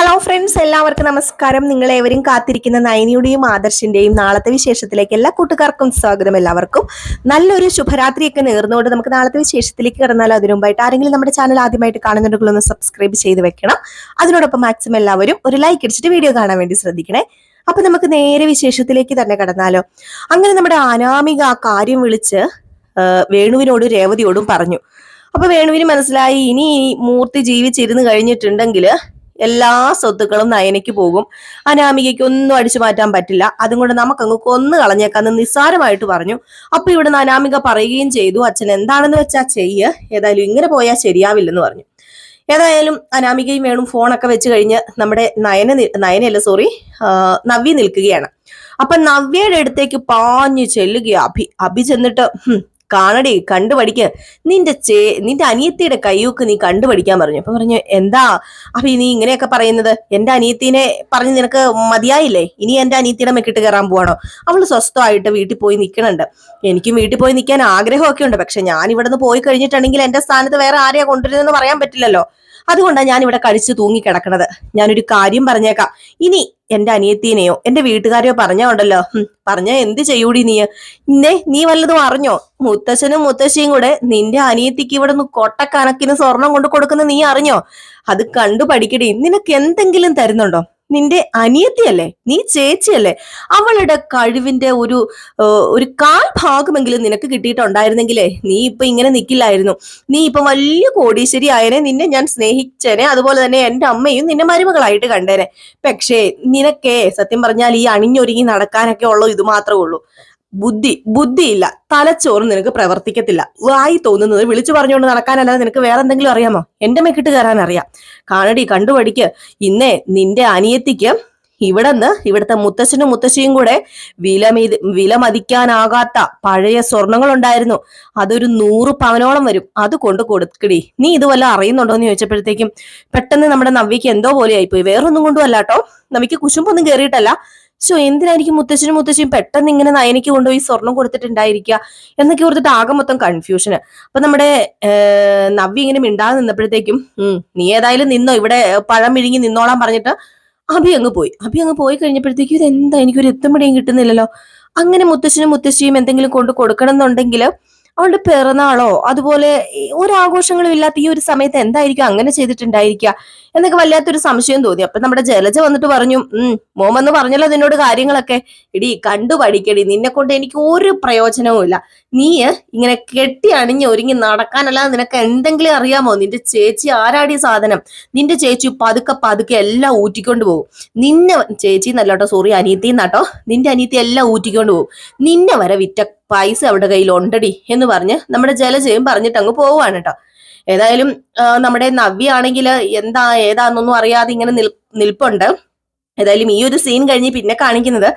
Hello friends എല്ലാവർക്കും നമസ്കാരം. നിങ്ങൾ നിങ്ങളേവരും കാത്തിരിക്കുന്ന നയനിയുടെയും ആദർശിന്റെയും നാളത്തെ വിശേഷത്തിലേക്ക് എല്ലാ കൂട്ടുകാർക്കും സ്വാഗതം എല്ലാവർക്കും. നല്ലൊരു ശുഭരാത്രിയൊക്കെ നേർന്നുകൊണ്ട് നമുക്ക് നാളത്തെ വിശേഷത്തിലേക്ക് കടന്നാൽ അതിനുമ്പായിട്ട് ആരെങ്കിലും നമ്മുടെ ചാനൽ ആദ്യമായിട്ട് കാണുന്നുണ്ടെങ്കിൽ ഒന്ന് സബ്സ്ക്രൈബ് ചെയ്ത് വെക്കണം. അതിനോടൊപ്പം മാക്സിമം എല്ലാവരും ഒരു ലൈക്ക് അടിച്ചിട്ട് വീഡിയോ കാണാൻ വേണ്ടി ശ്രദ്ധിക്കണേ. അപ്പൊ നമുക്ക് നേരെ വിശേഷത്തിലേക്ക് തന്നെ കടന്നാലോ. അങ്ങനെ നമ്മുടെ അനാമിക ആ കാര്യം വിളിച്ച് വേണുവിനോടും രേവതിയോടും പറഞ്ഞു. അപ്പൊ വേണുവിന് മനസ്സിലായി ഇനി മൂർത്തി ജീവിച്ചിരുന്ന് കഴിഞ്ഞിട്ടുണ്ടെങ്കിൽ എല്ലാ സ്വത്തുക്കളും നയനയ്ക്ക് പോകും. അനാമികയ്ക്ക് ഒന്നും അടിച്ചു മാറ്റാൻ പറ്റില്ല. അതും കൊണ്ട് നമുക്കങ്ങ് കൊന്നു കളഞ്ഞേക്കാന്ന് നിസ്സാരമായിട്ട് പറഞ്ഞു. അപ്പൊ ഇവിടുന്ന് അനാമിക പറയുകയും ചെയ്തു അച്ഛൻ എന്താണെന്ന് വെച്ചാ ചെയ്യ്. ഏതായാലും ഇങ്ങനെ പോയാൽ ശരിയാവില്ലെന്ന് പറഞ്ഞു. ഏതായാലും അനാമികയും വേണം ഫോണൊക്കെ വെച്ച് കഴിഞ്ഞ് നമ്മുടെ നയന നയനല്ല സോറി നവ്യ നിൽക്കുകയാണ്. അപ്പൊ നവ്യയുടെ അടുത്തേക്ക് പാഞ്ഞു ചെല്ലുകയാണ് അഭി. അഭി ചെന്നിട്ട് "ഹും, കാണടി കണ്ടു പഠിക്ക് നിന്റെ ചേ നിന്റെ അനിയത്തിയുടെ കയ്യൂക്ക് നീ കണ്ടു പഠിക്കാൻ പറഞ്ഞു. അപ്പൊ പറഞ്ഞു എന്താ? അപ്പൊ നീ ഇങ്ങനെയൊക്കെ പറയുന്നത്. എന്റെ അനിയത്തിനെ പറഞ്ഞ് നിനക്ക് മതിയായില്ലേ? ഇനി എന്റെ അനിയത്തിയുടെ മെക്കിട്ട് കയറാൻ പോവാണോ? അവൾ സ്വസ്ഥമായിട്ട് വീട്ടിൽ പോയി നിൽക്കണുണ്ട് എനിക്കും വീട്ടിൽ പോയി നിൽക്കാൻ ആഗ്രഹമൊക്കെ ഉണ്ട്. പക്ഷെ ഞാൻ ഇവിടുന്ന് പോയി കഴിഞ്ഞിട്ടുണ്ടെങ്കിൽ എന്റെ സ്ഥാനത്ത് വേറെ ആരെയാ കൊണ്ടുവരുന്നതെന്ന് പറയാൻ പറ്റില്ലല്ലോ. അതുകൊണ്ടാണ് ഞാൻ ഇവിടെ കഴിച്ചു തൂങ്ങി കിടക്കണത്. ഞാനൊരു കാര്യം പറഞ്ഞേക്കാം. ഇനി എന്റെ അനിയത്തിനെയോ എന്റെ വീട്ടുകാരെയോ പറഞ്ഞോണ്ടല്ലോ പറഞ്ഞ എന്ത് ചെയ്യൂടി നീ? ഇന്നേ നീ വല്ലതും അറിഞ്ഞോ? മുത്തശ്ശനും മുത്തശ്ശിയും കൂടെ നിന്റെ അനിയത്തിക്ക് ഇവിടെ നിന്ന് കൊട്ടക്കണക്കിന് സ്വർണം കൊണ്ട് കൊടുക്കുന്ന നീ അറിഞ്ഞോ? അത് കണ്ടു പഠിക്കടി. നിനക്ക് എന്തെങ്കിലും തരുന്നുണ്ടോ? നിന്റെ അനിയത്തിയല്ലേ? നീ ചേച്ചിയല്ലേ? അവളുടെ കഴിവിന്റെ ഒരു ഒരു കാൽ ഭാഗമെങ്കിലും നിനക്ക് കിട്ടിയിട്ടുണ്ടായിരുന്നെങ്കിലേ നീ ഇപ്പൊ ഇങ്ങനെ നിൽക്കില്ലായിരുന്നു നീ ഇപ്പൊ വലിയ കോടീശ്വരി ആയനെ നിന്നെ ഞാൻ സ്നേഹിച്ചേനെ അതുപോലെ തന്നെ എന്റെ അമ്മയും നിന്നെ മരുമകളായിട്ട് കണ്ടേനെ. പക്ഷേ നിനക്കേ സത്യം പറഞ്ഞാൽ ഈ അണിഞ്ഞൊരുങ്ങി നടക്കാനൊക്കെ ഉള്ളൂ ഇത് മാത്രമേ ഉള്ളൂ. ബുദ്ധി ബുദ്ധിയില്ല. തലച്ചോറ് നിനക്ക് പ്രവർത്തിക്കത്തില്ല. വായി തോന്നുന്നത് വിളിച്ചു പറഞ്ഞുകൊണ്ട് നടക്കാനല്ലാതെ നിനക്ക് വേറെ എന്തെങ്കിലും അറിയാമോ? എന്റെ മെക്കിട്ട് കയറാൻ അറിയാം കാണടി കണ്ടുപഠിക്ക് ഇന്നേ നിന്റെ അനിയത്തിക്ക് ഇവിടെന്ന് ഇവിടുത്തെ മുത്തശ്ശനും മുത്തശ്ശിയും കൂടെ വിലമതി വിലമതിക്കാനാകാത്ത പഴയ സ്വർണങ്ങൾ ഉണ്ടായിരുന്നു അതൊരു നൂറ് പവനോളം വരും. അത് കൊണ്ട് കൊടുക്കടി. നീ ഇത് വല്ല അറിയുന്നുണ്ടോ എന്ന് ചോദിച്ചപ്പോഴത്തേക്കും പെട്ടെന്ന് നമ്മുടെ നവ്യക്ക് എന്തോ പോലെ ആയിപ്പോയി വേറൊന്നും കൊണ്ടുമല്ലാട്ടോ നവ്യക്ക് കുശുമ്പൊന്നും കയറിയിട്ടല്ല ശോ എന്തിനായിരിക്കും മുത്തശ്ശനും മുത്തശ്ശിയും പെട്ടെന്ന് ഇങ്ങനെ നയനയ്ക്ക് കൊണ്ടുപോയി സ്വർണം കൊടുത്തിട്ടുണ്ടായിരിക്കുക എന്നൊക്കെ ഓർത്തിട്ട് ആകെ മൊത്തം കൺഫ്യൂഷന് അപ്പൊ നമ്മുടെ നവ്യ ഇങ്ങനെ മിണ്ടാതെ നിന്നപ്പോഴത്തേക്കും നീ ഏതായാലും നിന്നോ ഇവിടെ പഴം വിഴുങ്ങി നിന്നോളാൻ പറഞ്ഞിട്ട് അഭി അങ്ങ് പോയി. അഭി അങ്ങ് പോയി കഴിഞ്ഞപ്പോഴത്തേക്കും ഇത് എന്താ എനിക്കൊരു എത്തുമ്പടിയും കിട്ടുന്നില്ലല്ലോ. അങ്ങനെ മുത്തശ്ശനും മുത്തശ്ശിയും എന്തെങ്കിലും കൊണ്ട് കൊടുക്കണം എന്നുണ്ടെങ്കിൽ അവളുടെ പിറന്നാളോ അതുപോലെ ഒരു ഒരാഘോഷങ്ങളും ഇല്ലാത്ത ഈ ഒരു സമയത്ത് എന്തായിരിക്കും? അങ്ങനെ ചെയ്തിട്ടുണ്ടായിരിക്കുക? എന്നൊക്കെ വല്ലാത്തൊരു സംശയം തോന്നി. അപ്പൊ നമ്മുടെ ജലജ വന്നിട്ട് പറഞ്ഞു ഉം മോമെന്ന് പറഞ്ഞല്ലോ നിന്നോട് കാര്യങ്ങളൊക്കെ. ഇടി കണ്ടു പഠിക്കടി. നിന്നെ കൊണ്ട് എനിക്ക് ഒരു പ്രയോജനവും ഇല്ല നീ ഇങ്ങനെ കെട്ടി അണിഞ്ഞ് ഒരുങ്ങി നടക്കാനല്ലാതെ നിനക്ക് എന്തെങ്കിലും അറിയാമോ? നിന്റെ ചേച്ചി ആരാടിയ സാധനം? നിന്റെ ചേച്ചി പതുക്കെ പതുക്കെ എല്ലാം ഊറ്റിക്കൊണ്ട് പോകും. നിന്നെ ചേച്ചി എന്നല്ലോട്ടോ സോറി അനിയത്തി എന്നാട്ടോ നിന്റെ അനിയത്തി എല്ലാം ഊറ്റിക്കൊണ്ട് പോകും. നിന്നെ വരെ വിറ്റ പൈസ അവിടെ കയ്യിൽ ഉണ്ടടി എന്ന് പറഞ്ഞ് നമ്മുടെ ജലജയും പറഞ്ഞിട്ട് അങ്ങ് പോവാണ് കേട്ടോ. ഏതായാലും നമ്മുടെ നവ്യ ആണെങ്കിൽ എന്താ ഏതാന്നൊന്നും അറിയാതെ ഇങ്ങനെ നിൽ നിൽപ്പുണ്ട്. ഏതായാലും ഈ ഒരു സീൻ കഴിഞ്ഞ് പിന്നെ കാണിക്കുന്നത്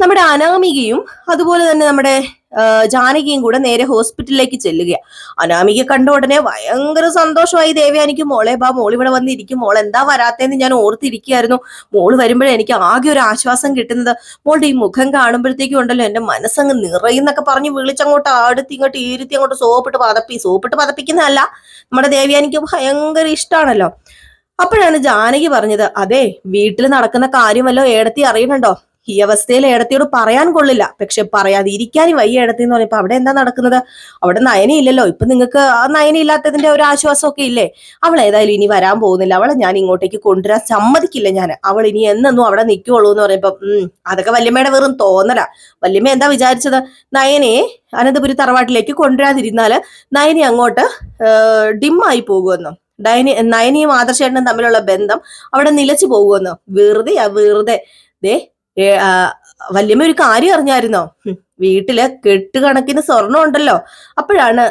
നമ്മുടെ അനാമികയും അതുപോലെ തന്നെ നമ്മുടെ ജാനകിയും കൂടെ നേരെ ഹോസ്പിറ്റലിലേക്ക് ചെല്ലുകയാണ് അനാമിക കണ്ട ഉടനെ ഭയങ്കര സന്തോഷമായി ദേവയാനിക്ക് മോളെ ബാ മോൾ ഇവിടെ വന്നിരിക്കും. മോൾ എന്താ വരാത്തേന്ന് ഞാൻ ഓർത്തിരിക്കുകയായിരുന്നു. മോൾ വരുമ്പോഴേ എനിക്ക് ആകെ ഒരു ആശ്വാസം കിട്ടുന്നത്. മോളുടെ ഈ മുഖം കാണുമ്പോഴത്തേക്കും ഉണ്ടല്ലോ എന്റെ മനസ്സങ്ങ് നിറയുന്നൊക്കെ പറഞ്ഞ് വിളിച്ചങ്ങോട്ട് അടുത്ത് ഇങ്ങോട്ട് ഇരുത്തി അങ്ങോട്ട് സോപ്പിട്ട് പതപ്പി. സോപ്പിട്ട് പതപ്പിക്കുന്നതല്ല നമ്മുടെ ദേവയാനിക്ക് ഭയങ്കര ഇഷ്ടമാണല്ലോ അപ്പോഴാണ് ജാനകി പറഞ്ഞത് അതെ വീട്ടിൽ നടക്കുന്ന കാര്യമല്ലോ ഏടത്തി അറിയണുണ്ടോ? ഈ അവസ്ഥയിൽ ഏടത്തിയോട് പറയാൻ കൊള്ളില്ല. പക്ഷെ പറയാതിരിക്കാനും വയ്യ ഏടത്തി എന്ന് പറയുമ്പോ അവിടെ എന്താ നടക്കുന്നത്? അവിടെ നയനയില്ലല്ലോ. ഇപ്പൊ നിങ്ങൾക്ക് ആ നയനയില്ലാത്തതിന്റെ ഒരു ആശ്വാസമൊക്കെ ഇല്ലേ? അവൾ ഏതായാലും ഇനി വരാൻ പോകുന്നില്ല. അവളെ ഞാൻ ഇങ്ങോട്ടേക്ക് കൊണ്ടുവരാൻ സമ്മതിക്കില്ല ഞാൻ. അവൾ ഇനി എന്നൊന്നും അവിടെ നിൽക്കുള്ളൂ എന്ന് പറയുമ്പോൾ ഉം അതൊക്കെ വല്യമ്മയുടെ വെറും തോന്നല. വല്യമ്മ എന്താ വിചാരിച്ചത്? നയനെ അനന്തപുരി തറവാട്ടിലേക്ക് കൊണ്ടുവരാതിരുന്നാൽ നയനെ അങ്ങോട്ട് ഡിമ്മായി പോകുമെന്നും? ഡയനി നയനിയും ആദർശേട്ടനും തമ്മിലുള്ള ബന്ധം അവിടെ നിലച്ചു പോകുമെന്നോ? വെറുതെ വെറുതെ. ദേ ആ, വല്യമ്മ ഒരു കാര്യം അറിഞ്ഞായിരുന്നോ? വീട്ടിൽ കെട്ടുകണക്കിന് സ്വർണം ഉണ്ടല്ലോ. അപ്പോഴാണ്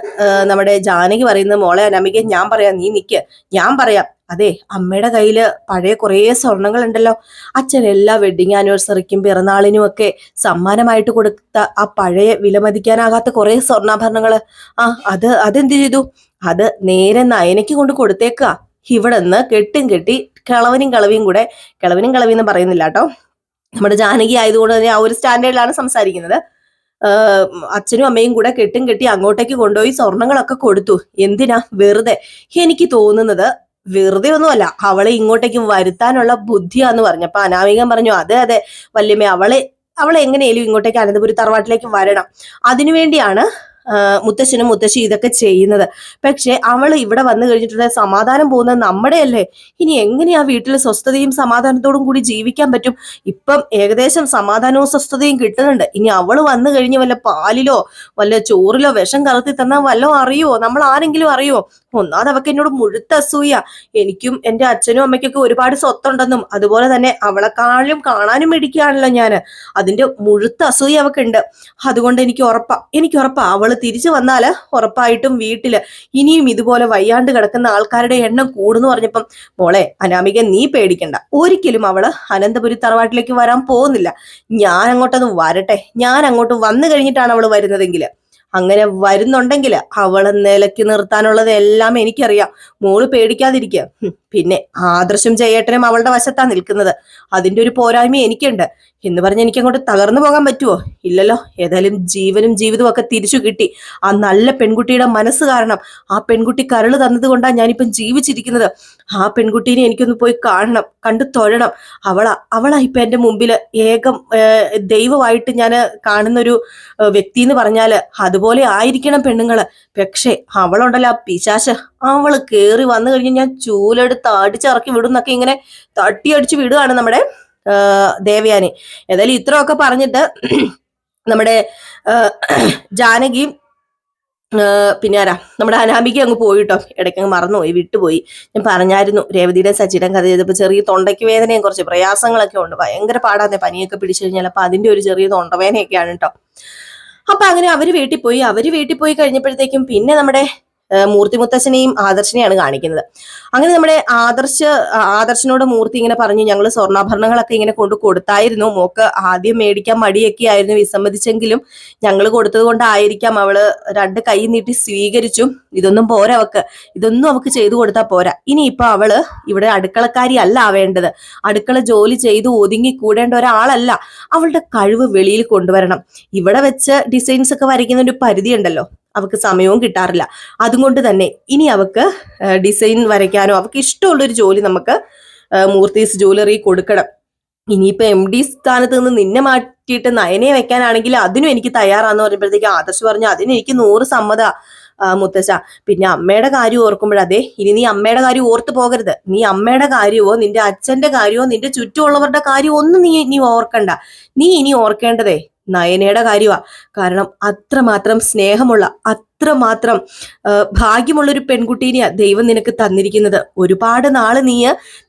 നമ്മുടെ ജാനകി പറയുന്നത് മോളെ അനാമിക ഞാൻ പറയാം നീ നിക്ക്. ഞാൻ പറയാം. അതെ അമ്മയുടെ കയ്യിൽ പഴയ കുറേ സ്വർണങ്ങൾ ഉണ്ടല്ലോ. അച്ഛൻ എല്ലാ വെഡിങ് ആനിവേഴ്സറിക്കും പിറന്നാളിനും ഒക്കെ സമ്മാനമായിട്ട് കൊടുത്ത ആ പഴയ വിലമതിക്കാനാകാത്ത കുറേ സ്വർണാഭരണങ്ങൾ ആ അത് അതെന്ത് ചെയ്തു? അത് നേരെ നയനയ്ക്ക് കൊണ്ട് കൊടുത്തേക്കുക ഇവിടെ നിന്ന് കെട്ടും കെട്ടി കിളവനും കളവിയും കൂടെ കിളവനും കളവിയും പറയുന്നില്ല കേട്ടോ. നമ്മുടെ ജാനകി ആയതുകൊണ്ട് തന്നെ ആ ഒരു സ്റ്റാൻഡേർഡിലാണ് സംസാരിക്കുന്നത്. അച്ഛനും അമ്മയും കൂടെ കെട്ടും കെട്ടി അങ്ങോട്ടേക്ക് കൊണ്ടുപോയി സ്വർണങ്ങളൊക്കെ കൊടുത്തു. എന്തിനാ? വെറുതെ. എനിക്ക് തോന്നുന്നത് വെറുതെ ഒന്നുമല്ല. അവളെ ഇങ്ങോട്ടേക്ക് വരുത്താനുള്ള ബുദ്ധിയാന്ന് പറഞ്ഞു. അപ്പൊ അനാമികൻ പറഞ്ഞു അതെ അതെ. വല്യമ്മ അവളെ അവളെ എങ്ങനെയാലും ഇങ്ങോട്ടേക്ക് അനന്തപുരി തറവാട്ടിലേക്ക് വരണം. അതിനുവേണ്ടിയാണ് മുത്തശ്ശനും മുത്തശ്ശി ഇതൊക്കെ ചെയ്യുന്നത്. പക്ഷെ അവൾ ഇവിടെ വന്നു കഴിഞ്ഞിട്ടുള്ള സമാധാനം പോകുന്നത് നമ്മുടെ അല്ലേ ഇനി എങ്ങനെയാ വീട്ടിൽ സ്വസ്ഥതയും സമാധാനത്തോടും കൂടി ജീവിക്കാൻ പറ്റും? ഇപ്പം ഏകദേശം സമാധാനവും സ്വസ്ഥതയും കിട്ടുന്നുണ്ട്. ഇനി അവൾ വന്നു കഴിഞ്ഞ് വല്ല പാലിലോ വല്ല ചോറിലോ വിഷം കലർത്തി തന്നാൽ വല്ലതും അറിയുമോ നമ്മൾ ആരെങ്കിലും അറിയുമോ ഒന്നാമത് അവക്ക് എന്നോട് മുഴുത്ത അസൂയ. എനിക്കും എന്റെ അച്ഛനും അമ്മയ്ക്കൊക്കെ ഒരുപാട് സ്വത്തുണ്ടെന്നും അതുപോലെ തന്നെ അവളെക്കാളും കാണാനും മേടിക്കുകയാണല്ലോ ഞാൻ അതിന്റെ മുഴുത്ത അസൂയ അവക്കുണ്ട്. അതുകൊണ്ട് എനിക്ക് ഉറപ്പാ. എനിക്ക് ഉറപ്പാ. അവൾ തിരിച്ചു വന്നാൽ ഉറപ്പായിട്ടും വീട്ടിൽ ഇനിയും ഇതുപോലെ വയ്യാണ്ട് കിടക്കുന്ന ആൾക്കാരുടെ എണ്ണം കൂടുന്നു പറഞ്ഞപ്പം മോളെ അനാമിക നീ പേടിക്കണ്ട. ഒരിക്കലും അവൾ അനന്തപുരി തറവാട്ടിലേക്ക് വരാൻ പോകുന്നില്ല. ഞാൻ അങ്ങോട്ടൊന്ന് വരട്ടെ. ഞാൻ അങ്ങോട്ട് വന്നു കഴിഞ്ഞിട്ടാണ് അവൾ വരുന്നതെങ്കിൽ അങ്ങനെ വരുന്നുണ്ടെങ്കിൽ അവളെ നിലയ്ക്ക് നിർത്താനുള്ളത് എല്ലാം എനിക്കറിയാം. മോൾ പേടിക്കാതിരിക്കുക. പിന്നെ ആദർശം ജയേട്ടനും അവളുടെ വശത്താ നിൽക്കുന്നത്. അതിന്റെ ഒരു പോരായ്മ എനിക്കുണ്ട്. എന്ന് പറഞ്ഞ് എനിക്ക് അങ്ങോട്ട് തകർന്നു പോകാൻ പറ്റുമോ ഇല്ലല്ലോ. ഏതായാലും ജീവനും ജീവിതവും ഒക്കെ തിരിച്ചു കിട്ടി. ആ നല്ല പെൺകുട്ടിയുടെ മനസ്സ് കാരണം ആ പെൺകുട്ടി കരൾ തന്നത് കൊണ്ടാണ് ഞാനിപ്പം ജീവിച്ചിരിക്കുന്നത്. ആ പെൺകുട്ടീനെ എനിക്കൊന്ന് പോയി കാണണം കണ്ടു തൊഴണം. അവളാ അവളാ ഇപ്പൊ എന്റെ മുമ്പിൽ ഏകം ദൈവമായിട്ട് ഞാൻ കാണുന്ന ഒരു വ്യക്തി എന്ന് പറഞ്ഞാൽ അതുപോലെ ആയിരിക്കണം പെണ്ണുങ്ങൾ. പക്ഷേ അവളുണ്ടല്ലോ ആ പിശാശ അവൾ കേറി വന്നു കഴിഞ്ഞ് ഞാൻ ചൂലെടുത്ത് അടിച്ചിറക്കി വിടുന്നൊക്കെ ഇങ്ങനെ തട്ടി അടിച്ച് വിടുകയാണ് നമ്മുടെ ദേവയാനി. ഏതായാലും ഇത്രയൊക്കെ പറഞ്ഞിട്ട് നമ്മുടെ ജാനകിയും പിന്നെ ആരാ? നമ്മുടെ അനാമിക അങ്ങ് പോയിട്ടോ. ഇടയ്ക്ക് അങ്ങ് മറന്നുപോയി വിട്ടുപോയി. ഞാൻ പറഞ്ഞായിരുന്നു രേവതിയുടെ സച്ചിയുടെ കഥ ചെയ്തപ്പോൾ ചെറിയ തൊണ്ടയ്ക്ക് വേദനയും കുറച്ച് പ്രയാസങ്ങളൊക്കെ ഉണ്ട്. ഭയങ്കര പാടാന്നെ പനിയൊക്കെ പിടിച്ചു കഴിഞ്ഞാൽ അപ്പൊ അതിന്റെ ഒരു ചെറിയ തൊണ്ടവേദനയൊക്കെയാണ് കേട്ടോ. അപ്പൊ അങ്ങനെ അവർ വീട്ടിൽ പോയി. അവർ വീട്ടിൽ പോയി കഴിഞ്ഞപ്പോഴത്തേക്കും പിന്നെ നമ്മുടെ മൂർത്തി മുത്തശ്ശനെയും ആദർശനെയാണ് കാണിക്കുന്നത്. അങ്ങനെ നമ്മുടെ ആദർശ ആദർശനോട് മൂർത്തി ഇങ്ങനെ പറഞ്ഞു ഞങ്ങൾ സ്വർണാഭരണങ്ങളൊക്കെ ഇങ്ങനെ കൊണ്ട് കൊടുത്തായിരുന്നു. മോക്ക് ആദ്യം മേടിക്കാൻ മടിയൊക്കെ ആയിരുന്നു. വിസമ്മതിച്ചെങ്കിലും ഞങ്ങൾ കൊടുത്തത് കൊണ്ടായിരിക്കാം. അവൾ രണ്ട് കൈ നീട്ടി സ്വീകരിച്ചു. ഇതൊന്നും പോരാ അവക്ക്. ഇതൊന്നും അവക്ക് ചെയ്തു കൊടുത്താൽ പോരാ. ഇനിയിപ്പൊ അവൾ ഇവിടെ അടുക്കളക്കാരി അല്ല ആവേണ്ടത്. അടുക്കള ജോലി ചെയ്ത് ഒതുങ്ങി കൂടേണ്ട ഒരാളല്ല. അവളുടെ കഴിവ് വെളിയിൽ കൊണ്ടുവരണം. ഇവിടെ വെച്ച് ഡിസൈൻസ് ഒക്കെ വരയ്ക്കുന്ന ഒരു പരിധി ഉണ്ടല്ലോ അവക്ക് സമയവും കിട്ടാറില്ല. അതുകൊണ്ട് തന്നെ ഇനി അവക്ക് ഡിസൈൻ വരയ്ക്കാനോ അവക്ക് ഇഷ്ടമുള്ളൊരു ജോലി നമുക്ക് മൂർത്തീസ് ജ്വല്ലറി കൊടുക്കണം. ഇനിയിപ്പോ എം ഡി സ്ഥാനത്ത് നിന്ന് നിന്നെ മാറ്റിയിട്ട് നയനെ വെക്കാനാണെങ്കിൽ അതിനും എനിക്ക് തയ്യാറാന്ന് പറയുമ്പോഴത്തേക്ക് ആദർശ് പറഞ്ഞു അതിന് എനിക്ക് നൂറ് സമ്മത മുത്തശ്ശ. പിന്നെ അമ്മയുടെ കാര്യം ഓർക്കുമ്പോഴതേ ഇനി നീ അമ്മയുടെ കാര്യം ഓർത്ത് പോകരുത്. നീ അമ്മയുടെ കാര്യമോ നിന്റെ അച്ഛന്റെ കാര്യമോ നിന്റെ ചുറ്റുമുള്ളവരുടെ കാര്യമോ ഒന്നും നീ ഇനി ഓർക്കണ്ട. നീ ഇനി ഓർക്കേണ്ടതേ നയനയുടെ കാര്യമാണ് കാരണം അത്രമാത്രം സ്നേഹമുള്ള അത്രമാത്രം ഭാഗ്യമുള്ളൊരു പെൺകുട്ടീനെയാ ദൈവം നിനക്ക് തന്നിരിക്കുന്നത്. ഒരുപാട് നാൾ നീ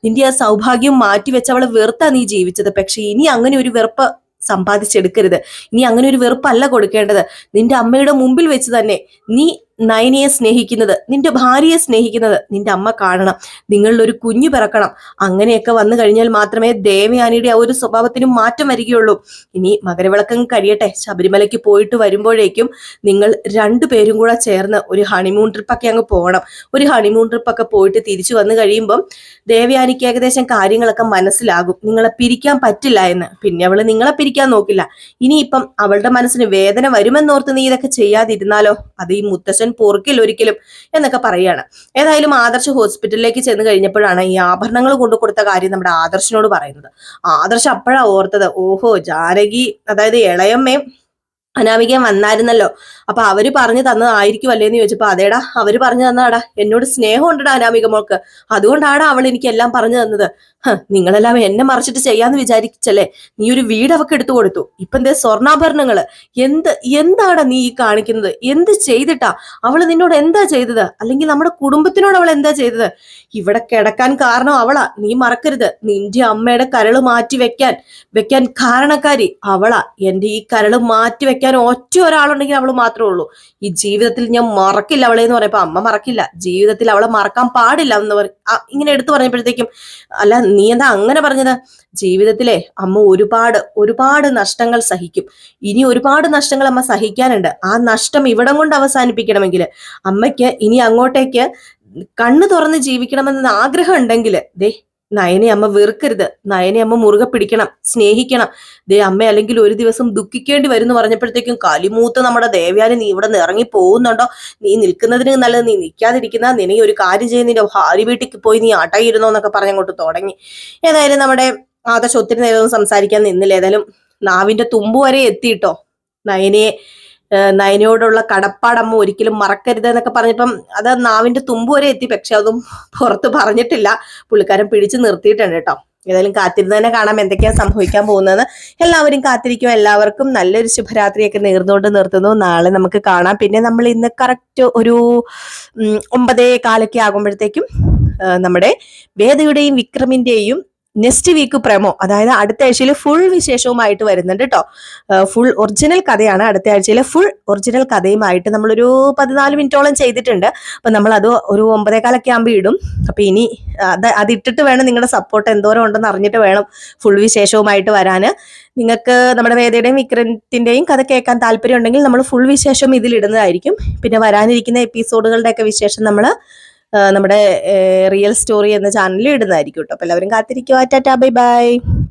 നിന്റെ ആ സൗഭാഗ്യം മാറ്റി വെച്ച് അവളെ വെറുത്താ നീ ജീവിച്ചത്. പക്ഷെ ഇനി അങ്ങനെ ഒരു വെറുപ്പ് സമ്പാദിച്ചെടുക്കരുത്. ഇനി അങ്ങനെ ഒരു വെറുപ്പല്ല കൊടുക്കേണ്ടത്. നിന്റെ അമ്മയുടെ മുമ്പിൽ വെച്ച് തന്നെ നീ നയനയെ സ്നേഹിക്കുന്നത് നിന്റെ ഭാര്യയെ സ്നേഹിക്കുന്നത് നിന്റെ അമ്മ കാണണം. നിങ്ങളിലൊരു കുഞ്ഞു പിറക്കണം. അങ്ങനെയൊക്കെ വന്നു കഴിഞ്ഞാൽ മാത്രമേ ദേവയാനിയുടെ ആ ഒരു സ്വഭാവത്തിനും മാറ്റം വരികയുള്ളൂ. ഇനി മകരവിളക്കം കഴിയട്ടെ. ശബരിമലയ്ക്ക് പോയിട്ട് വരുമ്പോഴേക്കും നിങ്ങൾ രണ്ടുപേരും കൂടെ ചേർന്ന് ഒരു ഹണിമൂൺ ട്രിപ്പൊക്കെ അങ്ങ് പോകണം. ഒരു ഹണിമൂൺ ട്രിപ്പൊക്കെ പോയിട്ട് തിരിച്ചു വന്നു കഴിയുമ്പം ദേവയാനിക്ക് ഏകദേശം കാര്യങ്ങളൊക്കെ മനസ്സിലാകും. നിങ്ങളെ പിരിക്കാൻ പറ്റില്ല എന്ന്. പിന്നെ അവൾ നിങ്ങളെ പിരിക്കാൻ നോക്കില്ല. ഇനിയിപ്പം അവളുടെ മനസ്സിന് വേദന വരുമെന്നോർത്ത് നീ ഇതൊക്കെ ചെയ്യാതിരുന്നാലോ? അത് ഈ മുത്തശ്ശൻ പൊറുക്കിൽ ഒരിക്കലും എന്നൊക്കെ പറയാണ് ഏതായാലും ആദർശ് ഹോസ്പിറ്റലിലേക്ക് ചെന്ന് കഴിഞ്ഞപ്പോഴാണ് ഈ ആഭരണങ്ങൾ കൊണ്ടു കൊടുത്ത കാര്യം നമ്മുടെ ആദർശിനോട് പറയുന്നത്. ആദർശ് അപ്പോഴാ ഓർത്തത് ഓഹോ ജാനകി അതായത് ഇളയമ്മയും അനാമികയും വന്നായിരുന്നല്ലോ. അപ്പൊ അവർ പറഞ്ഞു തന്നതായിരിക്കും അല്ലേന്ന് ചോദിച്ചപ്പോ അതേടാ അവർ പറഞ്ഞു തന്നാടാ എന്നോട് സ്നേഹം ഉണ്ടടാ അനാമിക മോൾക്ക്. അതുകൊണ്ടാണ് അവൾ എനിക്ക് എല്ലാം പറഞ്ഞു തന്നത്. നിങ്ങളെല്ലാം എന്നെ മറിച്ചിട്ട് ചെയ്യാന്ന് വിചാരിച്ചല്ലേ? നീ ഒരു വീട് അവക്ക് എടുത്തു കൊടുത്തു. ഇപ്പൊ എന്തേ സ്വർണാഭരണങ്ങൾ. എന്ത് എന്താടാ നീ ഈ കാണിക്കുന്നത്? എന്ത് ചെയ്തിട്ടാ? അവൾ നിന്നോട് എന്താ ചെയ്തത്? അല്ലെങ്കിൽ നമ്മുടെ കുടുംബത്തിനോട് അവൾ എന്താ ചെയ്തത്? ഇവിടെ കിടക്കാൻ കാരണം അവളാ. നീ മറക്കരുത്. നിന്റെ അമ്മയുടെ കരൾ മാറ്റി വെക്കാൻ വെക്കാൻ കാരണക്കാരി അവളാ. എന്റെ ഈ കരൾ മാറ്റി വെക്കാൻ ഒറ്റ ഒരാളുണ്ടെങ്കിൽ അവൾ മാത്രമേ ഉള്ളൂ. ഈ ജീവിതത്തിൽ ഞാൻ മറക്കില്ല അവളെ എന്ന് പറയപ്പോ അമ്മ മറക്കില്ല. ജീവിതത്തിൽ അവളെ മറക്കാൻ പാടില്ല എന്ന് പറ ഇങ്ങനെ എടുത്തു പറഞ്ഞപ്പോഴത്തേക്കും അല്ല നീ എന്താ അങ്ങനെ പറഞ്ഞത്? ജീവിതത്തിലെ അമ്മ ഒരുപാട് ഒരുപാട് നഷ്ടങ്ങൾ സഹിക്കും. ഇനി ഒരുപാട് നഷ്ടങ്ങൾ അമ്മ സഹിക്കാനുണ്ട്. ആ നഷ്ടം ഇവിടം കൊണ്ട് അവസാനിപ്പിക്കണമെങ്കിൽ അമ്മയ്ക്ക് ഇനി അങ്ങോട്ടേക്ക് കണ്ണു തുറന്ന് ജീവിക്കണമെന്ന് ആഗ്രഹം ഉണ്ടെങ്കിൽ ദേ നയനെ അമ്മ വെറുക്കരുത്. നയനെ അമ്മ മുറുകെ പിടിക്കണം സ്നേഹിക്കണം. ദേ അമ്മ അല്ലെങ്കിൽ ഒരു ദിവസം ദുഃഖിക്കേണ്ടി വരുന്നു പറഞ്ഞപ്പോഴത്തേക്കും കലിമൂത്ത് നമ്മുടെ ദേവയാനി നീ ഇവിടെ നിന്ന് ഇറങ്ങി പോകുന്നുണ്ടോ? നീ നിൽക്കുന്നതിന് നല്ലത് നീ നിൽക്കാതിരിക്കുന്ന നിനക്ക് ഒരു കാര്യം ചെയ്യുന്ന നിന്റെ ഭാര്യ വീട്ടിൽ പോയി നീ അടയിരുന്നോ എന്നൊക്കെ പറഞ്ഞങ്ങോട്ട് തുടങ്ങി. ഏതായാലും നമ്മുടെ ആദർശ് ഒത്തിരി നേരം സംസാരിക്കാൻ നിന്നില്ല. ഏതായാലും നാവിന്റെ തുമ്പ് വരെ എത്തിയിട്ടോ നയനയെ? ഏഹ് നയനയോടുള്ള കടപ്പാടമ്മ ഒരിക്കലും മറക്കരുത് എന്നൊക്കെ പറഞ്ഞപ്പം അത് നാവിന്റെ തുമ്പ് വരെ എത്തി. പക്ഷെ അതും പുറത്ത് പറഞ്ഞിട്ടില്ല. പുള്ളിക്കാരൻ പിടിച്ചു നിർത്തിയിട്ടുണ്ട് കേട്ടോ. ഏതായാലും കാത്തിരുന്ന് തന്നെ കാണാം എന്തൊക്കെയാ സംഭവിക്കാൻ പോകുന്നത് എല്ലാവരും കാത്തിരിക്കും. എല്ലാവർക്കും നല്ലൊരു ശുഭരാത്രിയൊക്കെ നേർന്നുകൊണ്ട് നിർത്തുന്നു. നാളെ നമുക്ക് കാണാം. പിന്നെ നമ്മൾ ഇന്ന് കറക്റ്റ് ഒരു ഒമ്പതേ കാലൊക്കെ ആകുമ്പോഴത്തേക്കും നമ്മുടെ വേദയുടെയും വിക്രമിന്റെയും നെക്സ്റ്റ് വീക്ക് പ്രമോ അതായത് അടുത്ത ആഴ്ചയിൽ ഫുൾ വിശേഷവുമായിട്ട് വരുന്നുണ്ട് കേട്ടോ ഫുൾ ഒറിജിനൽ കഥയാണ് അടുത്ത ആഴ്ചയിലെ ഫുൾ ഒറിജിനൽ കഥയുമായിട്ട് നമ്മളൊരു പതിനാല് മിനിറ്റോളം ചെയ്തിട്ടുണ്ട്. അപ്പൊ നമ്മൾ അത് ഒരു ഒമ്പതേക്കാലൊക്കെ ആകുമ്പോൾ ഇടും. അപ്പൊ ഇനി അത് അതിട്ടിട്ട് വേണം നിങ്ങളുടെ സപ്പോർട്ട് എന്തോരം ഉണ്ടെന്ന് അറിഞ്ഞിട്ട് വേണം ഫുൾ വിശേഷവുമായിട്ട് വരാൻ നിങ്ങൾക്ക് നമ്മുടെ വേദയുടെയും വിക്രത്തിന്റെയും കഥ കേൾക്കാൻ താല്പര്യം ഉണ്ടെങ്കിൽ നമ്മൾ ഫുൾ വിശേഷം ഇതിലിടുന്നതായിരിക്കും പിന്നെ വരാനിരിക്കുന്ന എപ്പിസോഡുകളുടെ ഒക്കെ വിശേഷം നമ്മൾ നമ്മുടെ റിയൽ സ്റ്റോറി എന്ന ചാനലിൽ ഇടുന്നതായിരിക്കും കേട്ടോ. അപ്പോൾ എല്ലാവരും കാത്തിരിക്കുക ടാറ്റാ ബൈ ബൈ.